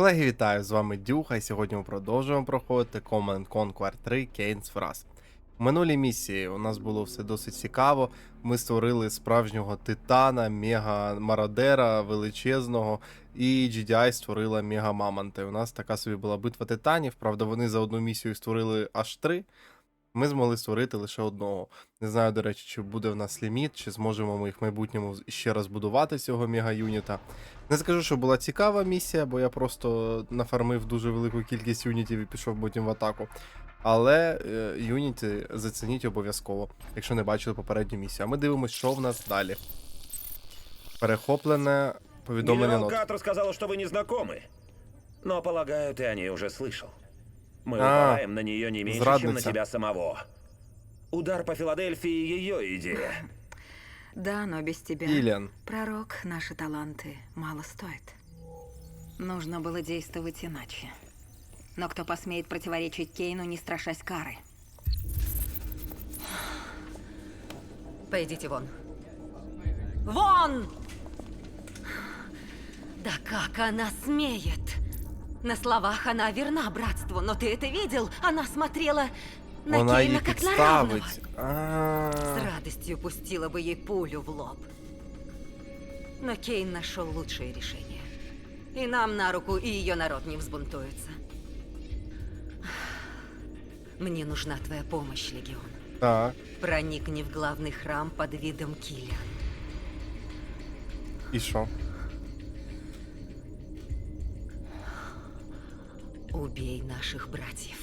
Колеги, вітаю! З вами Дюха, і сьогодні ми продовжуємо проходити Command Conquer 3 Kane's Wrath. В минулій місії у нас було все досить цікаво. Ми створили справжнього титана, мега-мародера величезного, і GDI створила мега-мамонти. У нас така собі була битва титанів. Правда, вони за одну місію створили аж три. Ми змогли створити лише одного. Не знаю, до речі, чи буде в нас ліміт, чи зможемо ми їх в майбутньому ще раз будувати цього мега-юніта. Не скажу, що була цікава місія, бо я просто нафармив дуже велику кількість юнітів і пішов потім в атаку. Але е, юніти зацініть обов'язково, якщо не бачили попередню місію. А ми дивимося, що в нас далі. Перехоплене повідомлення Генерал нот. Катр сказал, что вы не знакомы. Но, полагаю, ты о ней уже слышал. Мы А, упаем на нее не меньше, чем на тебя самого. Удар по Филадельфии — ее идея. Да, но без тебя. Іліан. Пророк, наши таланты мало стоят. Нужно было действовать иначе. Но кто посмеет противоречить Кейну, не страшась кары? Пойдите вон. Вон! Да как она смеет? На словах она верна братству, но ты это видел? Она смотрела на Вона її Кейна как на равного. підставить. А, С радостью пустила бы ей пулю в лоб. Но Кейн нашел лучшее решение. И нам на руку, и ее народ не взбунтуется. Мне нужна твоя помощь, Легион. Так. Проникни в главный храм под видом Киля. І що? Убей наших братьев.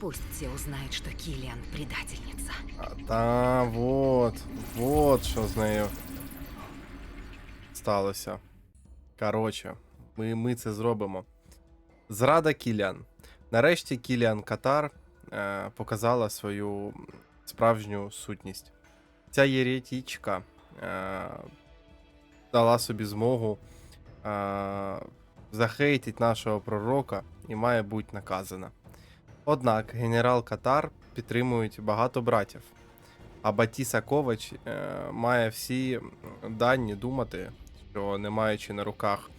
Пусть все узнают, что Килиан предательница. А, та, вот. Вот що з нею сталося. Коротше, ми, ми це зробимо. Зрада Кіліан. Нарешті Кіліан Катар е, показала свою справжню сутність. Ця єретічка е, дала собі змогу е, захейтить нашого пророка і має бути наказана. Однак генерал Катар підтримують багато братів. А Батіса Ковач е, має всі дані думати, що не маючи на руках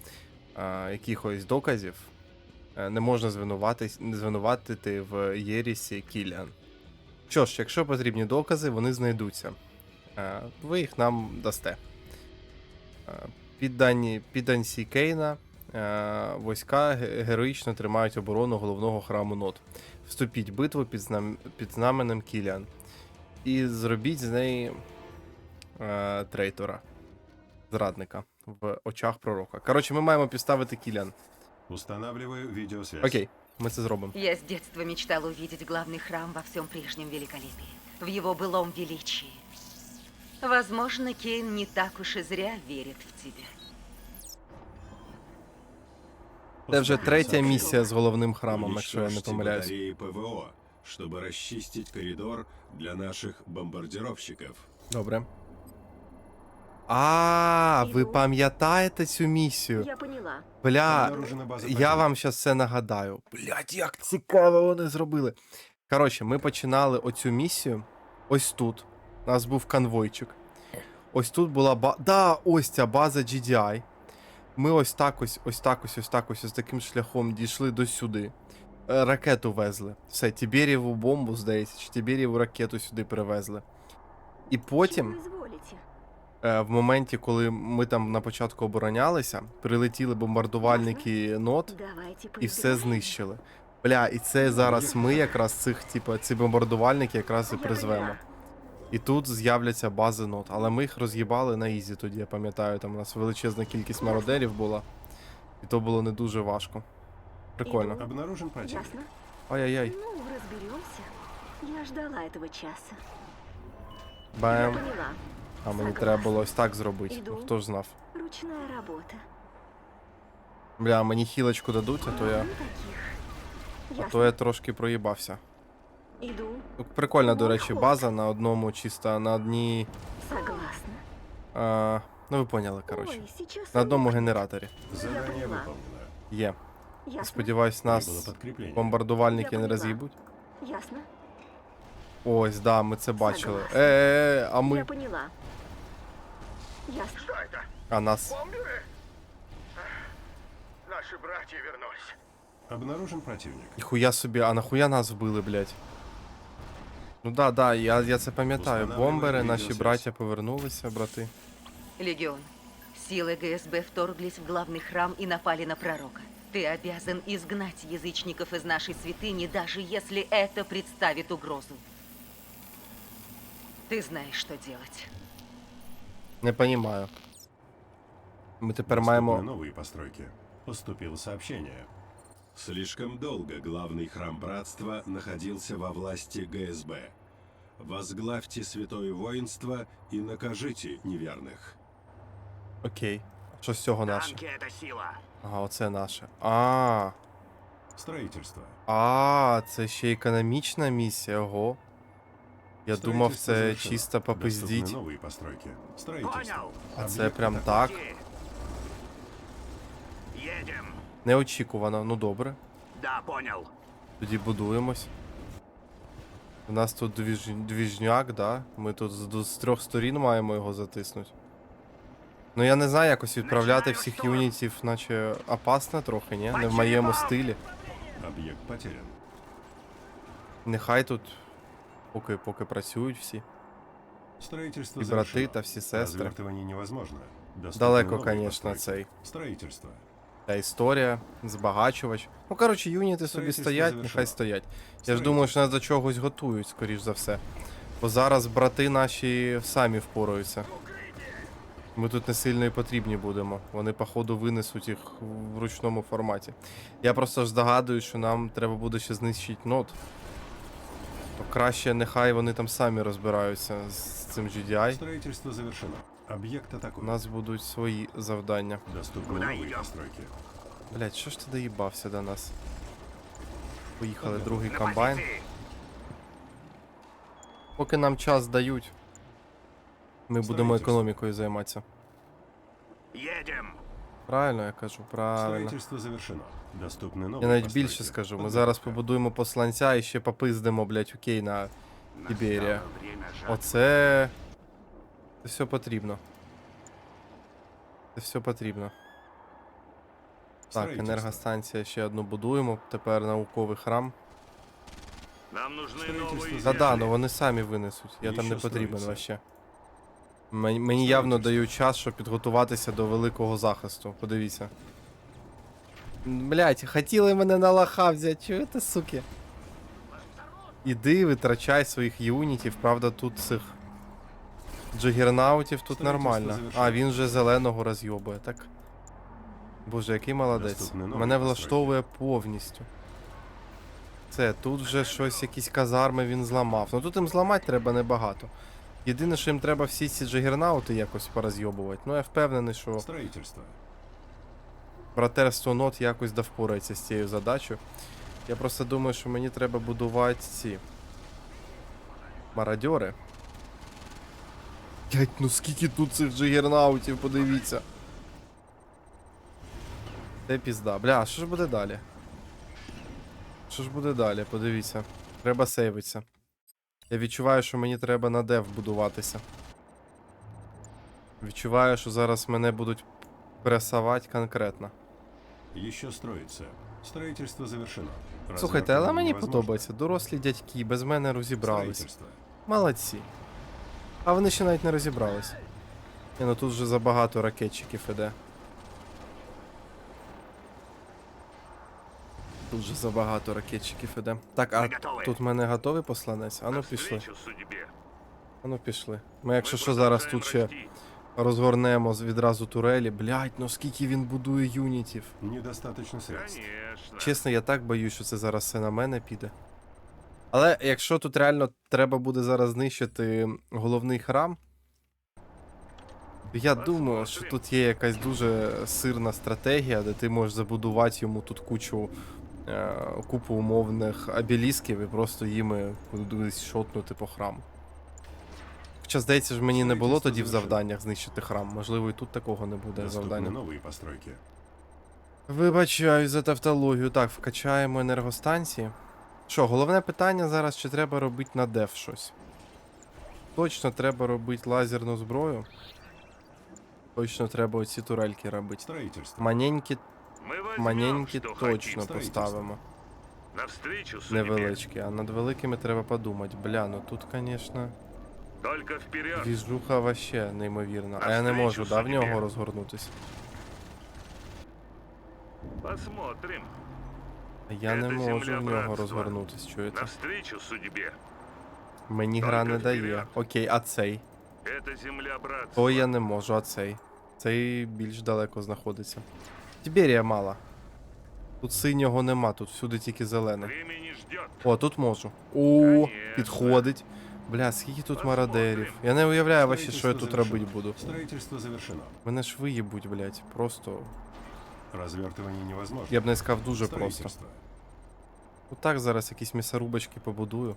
е, якихось доказів, е, не можна звинуватити в Єрісі Кіліан. Що ж, якщо потрібні докази, вони знайдуться. Ви їх нам дасте. Піддані, підданці Кейна війська героїчно тримають оборону головного храму Нот. Вступіть в битву під, знам... під знаменем Кіліан. І зробіть з неї е, трейтора, зрадника в очах пророка. Коротше, ми маємо підставити Кіліан. Устанавливаю видеосвязь. Окей, ми це зробимо. Я с детства мечтал увидеть главный храм во всем прежнем великолепии, в его былом величии. Возможно, Кейн не так уж и зря верит в тебя. Це вже третя місія з головним храмом, якщо я не помиляюсь. ПВО, чтобы расчистить коридор для наших бомбардировщиков. Добре. А, ви пам'ятаєте цю місію? Я поняла. Бля, я вам зараз все нагадаю. Блять, як цікаво вони зробили. Коротше, ми починали оцю місію ось тут. У нас був конвойчик. Ось тут була ба. Да, ось ця база GDI. Ми ось так ось, ось так ось, ось так ось, ось таким шляхом дійшли до сюди. Е, Ракету везли. Все, Тіберєву бомбу, здається, чи Тіберєву ракету сюди привезли. І потім. Е, в моменті, коли ми там на початку оборонялися, прилетіли бомбардувальники нот і все знищили. Бля, і це зараз ми якраз цих, типу, ці бомбардувальники якраз і призвемо. І тут з'являться бази нот. Але ми їх роз'їбали на ізі тоді, я пам'ятаю, там у нас величезна кількість мародерів була. І то було не дуже важко. Прикольно. Обнаружен. Ясно? Ай-яй-яй. Ну, разберемся. Я ждала этого часа. Бем. поняла. А мені Согласна. треба було ось так зробити. Ну, хто ж знав. Ручная работа. Бля, мені хілочку дадуть, а то я. Ну, таких. А Ясно. то я трошки проїбався. Иду. Ну, Прикольна, до речі, база на одному чисто на одній. Согласна. А, ну ви поняли, коротше. Ой, сейчас На он одному не- генераторі. Задание поняла. выполнено. Є. Ясно. Сподіваюсь, Прибыло нас подкрепление. бомбардувальники Я не поняла. роз'їбуть. Ясно. Ось, да, ми це бачили. Согласна. Е, а Я ми. поняла. Ясно. А нас. Бомберы? Наш Наши братья вернулись. Обнаружен противник. Ніхуя собі, а нахуя нас вбили, блядь? Ну да, да, я, я це пам'ятаю. Устанавливаю Бомбери, наші відеосвязь. браття повернулися, брати. Легион, силы ГСБ вторглись в главный храм и напали на пророка. Ты обязан изгнать язычников из нашей святыни, даже если это представит угрозу. Ты знаешь, что делать. Не понімаю. Ми тепер Доступны маємо. новые постройки. Поступило сообщение. Слишком долго главный храм братства находился во власти ГСБ. Возглавьте святое воинство и накажите неверных. Окей. Що з цього наше? Танки — это сила. Ага, оце наше. А, Строительство. а, це ще економічна місія, ого. Я думав, Строительство це завершено. чисто Доступны попиздіть. новые постройки. Строительство. Понял. А це Объект прям атакован. так. Едем. Неочікувано. Ну добре. Да, понял. Тоді будуємось. У нас тут двіж... двіжняк, да? Ми тут з, з трьох сторін маємо його затиснути. Ну я не знаю, якось відправляти Починаю всіх штурм. юнітів, наче опасно трохи, ні? Не в Почему? моєму стилі. Объект потерян. Нехай тут поки, поки працюють всі. Строительство І брати завершено. та всі сестри. Развертывание невозможно. Доступны Далеко, новые конечно, постройки. цей. Строительство. Та історія, збагачувач. Ну, коротше, юніти собі Строїтельство стоять, нехай стоять. Я ж думаю, що нас до чогось готують, скоріш за все. Бо зараз брати наші самі впораються. Ми тут не сильно і потрібні будемо. Вони, походу, винесуть їх в ручному форматі. Я просто ж здогадую, що нам треба буде ще знищити нот. То краще нехай вони там самі розбираються з цим GDI. Строительство завершено. Объект У атакует. нас будуть свої завдання. Доступны Куда новые идём? постройки. Блять, що ж ти доїбався до нас? Поїхали, Ага. другий На комбайн. позиции. Поки нам час дають, ми будемо Строїтельство. економікою займатися. Едем. Правильно я кажу, правильно. Строительство завершено. Доступны новые Я навіть постройки. більше скажу. Ми Подготовка. зараз побудуємо посланця і ще попиздимо, блять, у Кейна. Тиберия. Настало время жатвы. Оце. Це все потрібно. Це все потрібно. Так, енергостанція ще одну будуємо. Тепер науковий храм. Нам нужны новые Та да, ну вони самі винесуть. Я там не потрібен вообще. Мені, мені явно дають час, щоб підготуватися до великого захисту. Подивіться. Блять, хотіли мене на лоха взяти, чого чуєте, суки? Іди, витрачай своїх юнітів, правда, тут цих джигернаутів тут нормально. А, він вже зеленого розйобує, так? Боже, який молодець. Мене влаштовує повністю. Це, тут вже щось, якісь казарми він зламав. Ну тут їм зламати треба небагато. Єдине, що їм треба всі ці джигернаути якось порозйобувати. Ну я впевнений, що братерство нот якось да впорається з цією задачею. Я просто думаю, що мені треба будувати ці мародьори. Блять, ну скільки тут цих джигернаутів, подивіться. Це пізда. Бля, що ж буде далі? Що ж буде далі? Подивіться. Треба сейвитися. Я відчуваю, що мені треба на дев будуватися. Відчуваю, що зараз мене будуть пресувати конкретно. Еще строится. Строительство завершено. Слухайте, але мені подобається. Дорослі дядьки без мене розібрались. Молодці. А вони ще навіть не розібрались. Ні, ну тут вже забагато ракетчиків іде. Тут же забагато ракетчиків іде. Так, а тут в мене готовий посланець? Ану пішли. Ану пішли. Ми якщо що зараз тут ще розгорнемо відразу турелі. Блять, ну скільки він будує юнітів. Недостаточно средств. Чесно, я так боюсь, що це зараз все на мене піде. Але якщо тут реально треба буде зараз знищити головний храм, я думаю, що тут є якась дуже сирна стратегія, де ти можеш забудувати йому тут кучу е, купу умовних обелісків і просто їми кудись шотнути по храму. Хоча, здається ж, мені не було тоді в завданнях знищити храм. Можливо, і тут такого не буде завдання. новые постройки. Вибачаю за тавтологію. Так, вкачаємо енергостанції. Що, головне питання зараз, чи треба робити на деф щось. Точно треба робити лазерну зброю. Точно треба оці турельки робити. Маненькі что точно поставимо. Невеличкі, а над великими треба подумати. Бля, ну тут, звісно, двіжуха вообще неймовірна. А я не можу, да, в нього розгорнутися. Посмотрим. Я не можу в нього розгорнутись, чуєте? Навстречу судьбе. Мені гра не дає. Окей, а цей? Это земля братства. То я не можу, а цей. Цей більш далеко знаходиться. Тіберія мала. Тут синього нема, тут всюди тільки зелене. О, тут можу. О, підходить. Бля, скільки тут мародерів. Я не уявляю вообще, що я тут робити буду. Строительство завершено. Мене ж виїбуть, блядь. Просто. Развертывание невозможно. Я б не сказав дуже просто. Строительство. Отак зараз якісь м'ясорубочки побудую.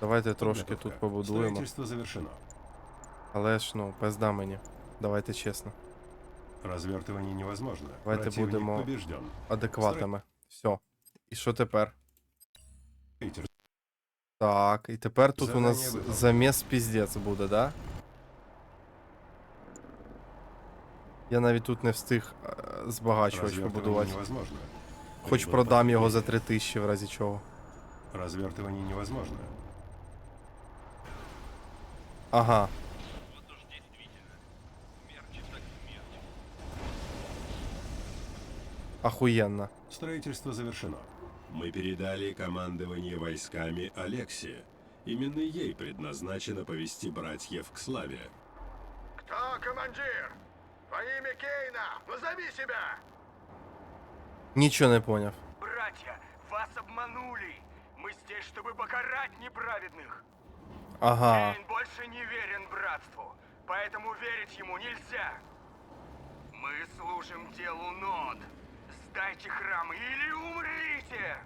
Давайте трошки тут побудуємо. Завершено. Але ж ну, пизда мені. Давайте чесно. Развертывание невозможно. Давайте Противник будемо- побежден. Адекватами. Все. І що тепер? Так, і тепер тут у нас виконано. заміс піздець буде, да? Я навіть тут не встиг е, збагачувач Развертывание побудувати. невозможно. Хоч Прибыл продам його подкрепление. за 3000 в разі чого. Развертывание невозможно. Ага. Охуенно. Строительство завершено. Мы передали командование войсками Алексе. Именно ей предназначено повести братьев к славе. Кто командир? Во имя Кейна, назови себя! Нічого не поняв. Братья, вас обманули. Мы здесь, чтобы покарать неправедных. Ага. Кейн больше не верен братству, поэтому верить ему нельзя. Мы служим делу Нод. Сдайте храм или умрите!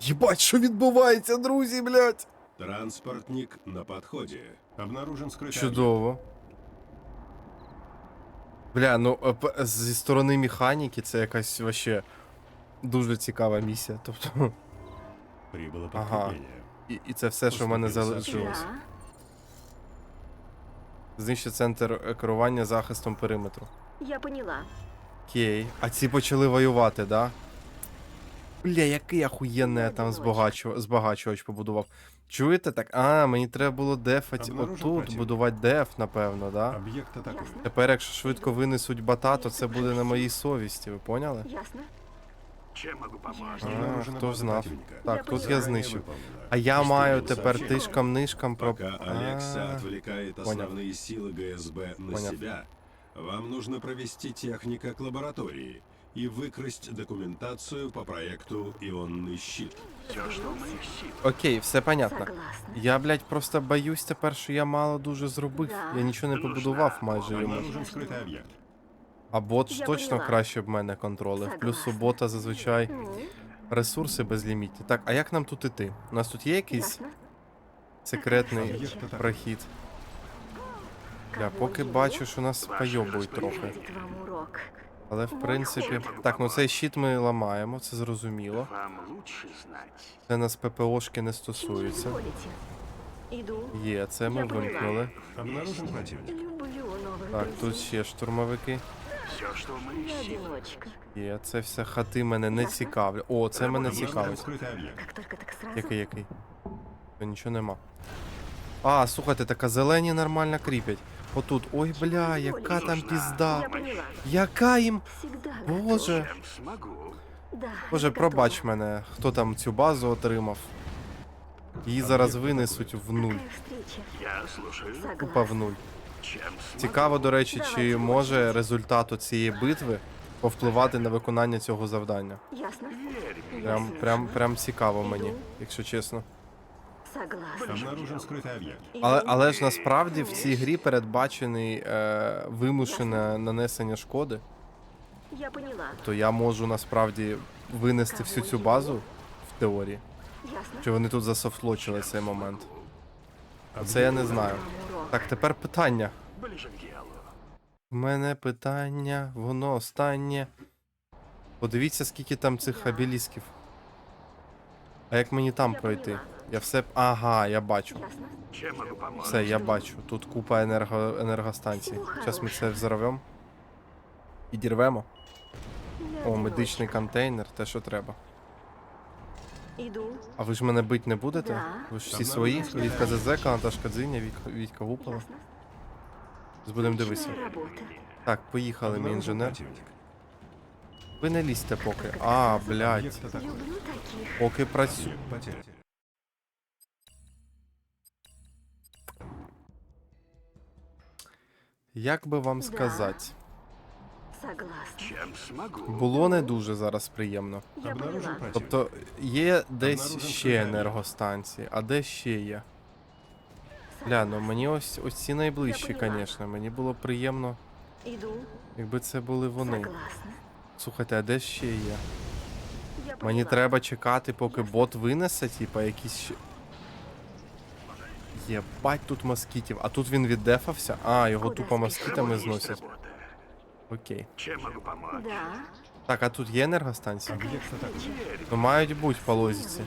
Єбать, що відбувається, друзі, блядь? Транспортник на подходе. Обнаружен скрытый Чудово. Бля, ну е, п- зі сторони механіки це якась вообще дуже цікава місія. Тобто, объект. Прибыло Ага. подкрепление. і, і це все, що в мене Поступили залишилось. Да. Знищить центр е, керування захистом периметру. Я поняла. Окей. А ці почали воювати, да? Бля, який охуєнний я там збагачу... збагачувач побудував. Чуєте так? А, мені треба було дефати Обнаружив отут, противника. будувати деф, напевно, да? Объект атакует. Ясно. Тепер, якщо швидко винесуть бата, то це буде на моїй совісті, ви поняли? Ясно. Чем могу помочь? А, Обнаружена хто база знав. противника. Так, Я тут я поняла. знищив. Выполнено. А я маю Поступило тепер сообщение. тишкам-нишкам про. Пока Алекса А, отвлекает понял. основные силы ГСБ на Понял. себя, вам нужно провести техника к лаборатории и выкрасть документацию по проекту «Ионный щит». Все, что в моих силах. Окей, все понятно. Согласна. Я, блядь, просто боюсь тепер, що я мало дуже зробив. Да. Я нічого не побудував майже йому. Обнаружен скрытый объект. А бот ж Я точно поняла. краще б мене контролив. Плюс у Согласна. бота зазвичай М, ресурси безлімітні. Так, а як нам тут іти? У нас тут є якийсь Ясно. секретний Объект атакует. прохід. Бля, Кого поки є? бачу, що нас Ваше пайобують трохи. Будет вам урок. Але в принципі. ход. Так, ну цей щит ми ламаємо, це зрозуміло. Вам лучше знать. Це нас ППОшки не Чего стосується. изволите? Иду. Є, це ми Я поняла. вимкнули. Обнаружен противник. Люблю новых Так, друзей. тут ще штурмовики. Все, что в моих Я силах. одиночка. Є, це все хати мене не Ясно. цікавлять. О, це мене Обнаружен цікавить. скрытый объект. Как только так сразу. Який який? То нічого нема. А, слухайте, така зелені нормально кріпять. Отут. Ой, бля, яка там пізда. Яка їм. Боже. Боже, пробач мене, хто там цю базу отримав. Її зараз винесуть в нуль. Купа в нуль. Цікаво, до речі, чи може результат цієї битви повпливати на виконання цього завдання. Прям, прям, прям цікаво мені, якщо чесно. Согласна. Обнаружен скрытый объект. Але, Иду. але ж насправді в цій грі передбачений е, вимушене нанесення шкоди, Я поняла. то я можу насправді винести всю цю базу в теорії. Ясно. Чи вони тут засофтлочили цей момент? Це я не знаю. Вам урок. Так, тепер питання. Ближе к делу. У мене питання, воно останнє. Подивіться, скільки там цих Да. обелісків. А як мені там Я пройти? Я все. Ага, я бачу. Все, я бачу. Тут купа енерго... енергостанцій. Зараз ми це взорвемо. І дірвемо. О, медичний контейнер, те, що треба. Іду. А ви ж мене бить не будете? Да. Ви ж всі свої? Вітка Зезека, Наташка Дзиня, Вітка, Гупала. Будемо дивитися. Так, поїхали, мій інженер. Ви не лізьте поки. А, блядь. Поки працюю. Як би вам сказати? Було не дуже зараз приємно. Тобто є десь ще енергостанції, а де ще є? Бля, ну мені ось ось ці найближчі, звісно. Мені було приємно, якби це були вони. Слухайте, а де ще є? Я Мені треба чекати, поки бот винесе, типа якісь. ще- Єбать тут москітів. А тут він віддефався? А, його Куда тупо москітами зносять. Окей. Чем могу помочь? Да. Так, а тут є атакует. Ну мають бути по лозіці.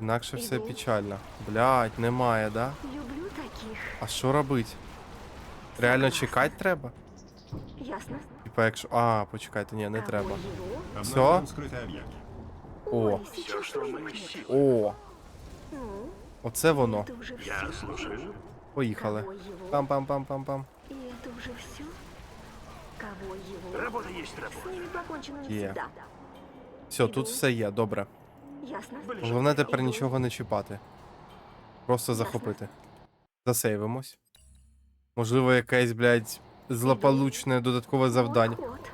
Інакше все печально. Блять, немає, да? Люблю таких. А що робить? Реально чекати треба? Ясно? Типа, якщо. А, почекайте, ні, не Кого треба. его? Обнаружен скрытый объект. О. Ой, Все, сейчас что в возникнет. моих силах. О, Ну, оце воно. это уже все. Я слушаю. Поїхали. Кого его? Пам-пам-пам-пам-пам. И это уже все? Кого его? Работа есть С работа. ними покончено Є. навсегда. Все, тут все є, добре. Ясно? Головне тепер Іду. нічого не чіпати. Просто Ясно. захопити. Засейвимось. Можливо, якесь, блядь, злополучне додаткове завдання. Вот, вот.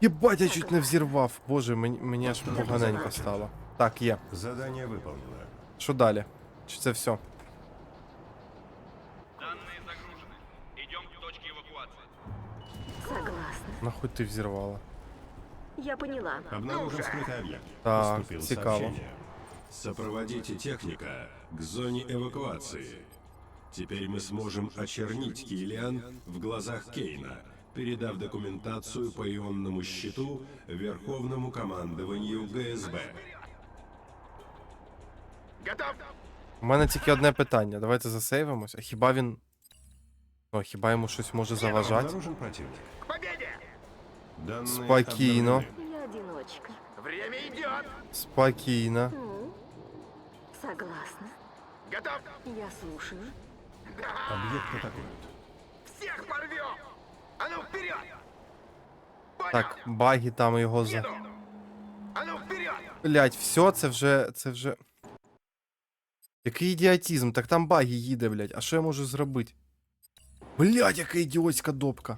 Єбать, я чуть не взірвав. Боже, мені, мені аж поганенько стало. Так, є. Задание выполнено. Що далі? Чи це все? Данные загружены. Идем к точке эвакуации. Согласна. Нахуй ти взірвала? Я поняла. Обнаружен скрытый объект. Так, Поступило цікаво. сообщение. Сопроводите техника к зоне эвакуации. Теперь мы сможем очернить Киллиан в глазах Кейна, передав документацию по ионному щиту Верховному командованию ГСБ. Готов? У мене тільки одне питання. Давайте засейвимось. А хіба він. О, хіба йому щось може заважати? Обнаружен противник. К победе! Данные Спокойно. обновлены. Я одиночка. Время идет! Спокійно. Ну, согласна. Готов? Я слушаю. Объект атакуют. Всех порвем! А ну вперед! Понял! Так, баги там його за. Еду! А ну вперед! Блять, все, це вже. Це вже. Який ідіотізм, так там баги їде, блять. А що я можу зробити? Блять, яка ідіотська допка.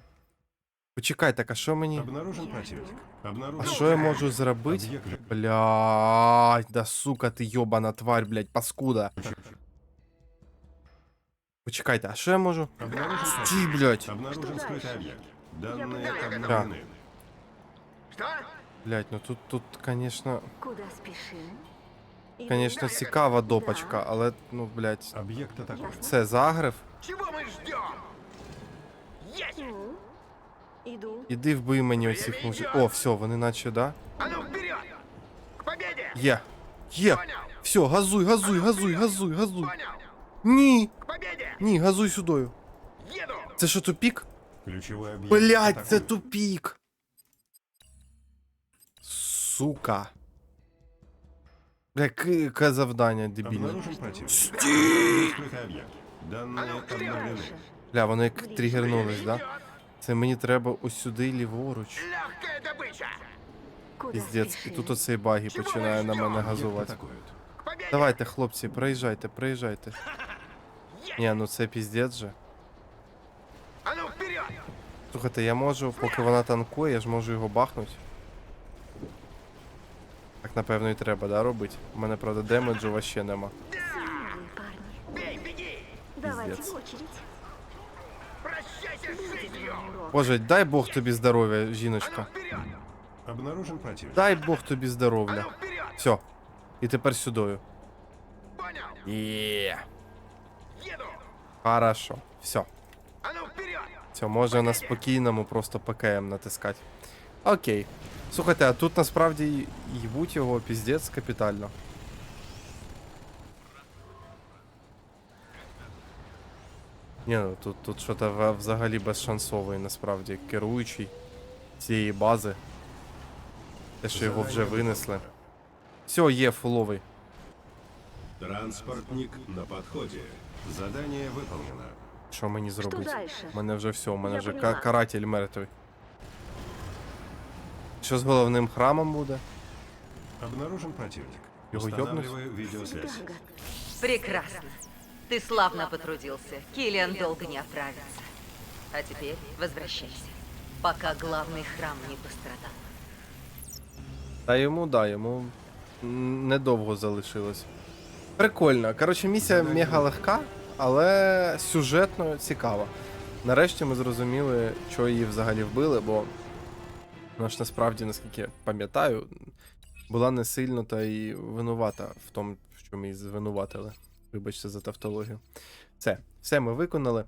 Почекай, так, а що мені. Обнаружен противник. А Обнаружен що я можу зробити? Блять, да сука, ти йобана тварь, блять, паскуда. Почекайте, а що я можу? Обнаружен Стій, блять. Обнаружен Что скрытый дальше? объект. Данные Я обновлены. Что? Блять, ну тут, тут, конечно, Куда спешим? Иду. конечно, цікава допочка, але, ну, блять. Объект атакуют. Це загрив? Чего мы ждем? Есть! Ну, иду. Іди вбий мені оцих мужиків. О, все, вони наче, да? А ну вперед! К победе! Є. Є. Понял! Все, газуй, газуй, газуй, газуй, газуй. Понял! Ні. К победе! Ні, газуй сюдою. Еду! Це що, тупік? Ключевой объект Блять, це атакуют. тупік. Сука. Яке, яке завдання дебільне. Обнаружен противник. Стій! Скрытый объект. Данные обновлены. Дальше. Бля, вони як тригернулись, да? Идет! Це мені треба ось сюди ліворуч. Легкая добыча! Куда Піздець, і спешим? тут оцей баги Чого починає на ви мене ждете? Объект газувати. атакуют. К победе! Давайте, хлопці, проїжджайте, проїжджайте. Ні, ну це піздець же. А ну вперед! Слухайте, я можу, поки вона танкує, я ж можу його бахнути. Так, напевно, і треба, да, робити? У мене, правда, демеджу вообще нема. С. Боже, дай Бог тобі здоров'я, ну жіночка. вперед! Обнаружен противник. Дай Бог тобі здоров'я. ну! Все. І тепер сюдою. Є. Еду! Хорошо, все. Все, може на спокійному просто ПКМ натискати. Окей. Слухайте, а тут насправді їбуть його піздець капітально. Ні, ну тут тут щось взагалі безшансовий, насправді, керуючий цієї бази. Те, що його вже винесли. Все, є фуловий. Транспортник на підході. Задание выполнено. Що мені зробити? дальше? У мене вже все, у мене Я вже поняла. ка- каратель мертвий. Що з головним храмом буде? Обнаружен противник. Его Устанавливаю видеосвязь. Дага. Прекрасно. Ты славно потрудился. Киллиан долго не оправится. А теперь возвращайся, пока главный храм не пострадал. Та йому, да, йому м, недовго залишилось. Прикольно. Коротше, місія мега легка, але сюжетно цікава. Нарешті ми зрозуміли, що її взагалі вбили, бо вона ж насправді, наскільки я пам'ятаю, була не сильно та й винувата в тому, що ми її звинуватили. Вибачте за тавтологію. Все, все ми виконали.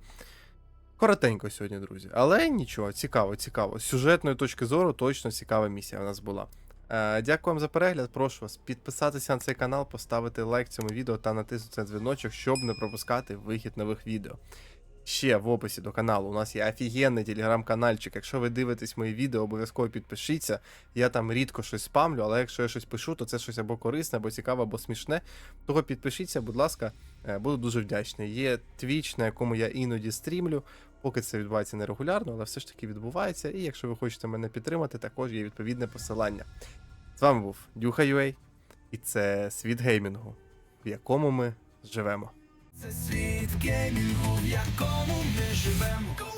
Коротенько сьогодні, друзі. Але нічого, цікаво, цікаво. З сюжетної точки зору точно цікава місія у нас була. Е, Дякую вам за перегляд. Прошу вас підписатися на цей канал, поставити лайк цьому відео та натиснути на дзвіночок, щоб не пропускати вихід нових відео. Ще в описі до каналу у нас є офігенний телеграм-канальчик. Якщо ви дивитесь мої відео, обов'язково підпишіться. Я там рідко щось спамлю, але якщо я щось пишу, то це щось або корисне, або цікаве, або смішне. Того підпишіться, будь ласка, е, буду дуже вдячний. Є твіч, на якому я іноді стрімлю. Поки це відбувається нерегулярно, але все ж таки відбувається. І якщо ви хочете мене підтримати, також є відповідне посилання. З вами був Дюха UA, і це світ геймінгу, в якому ми живемо. Це світ геймінгу, в якому ми живемо.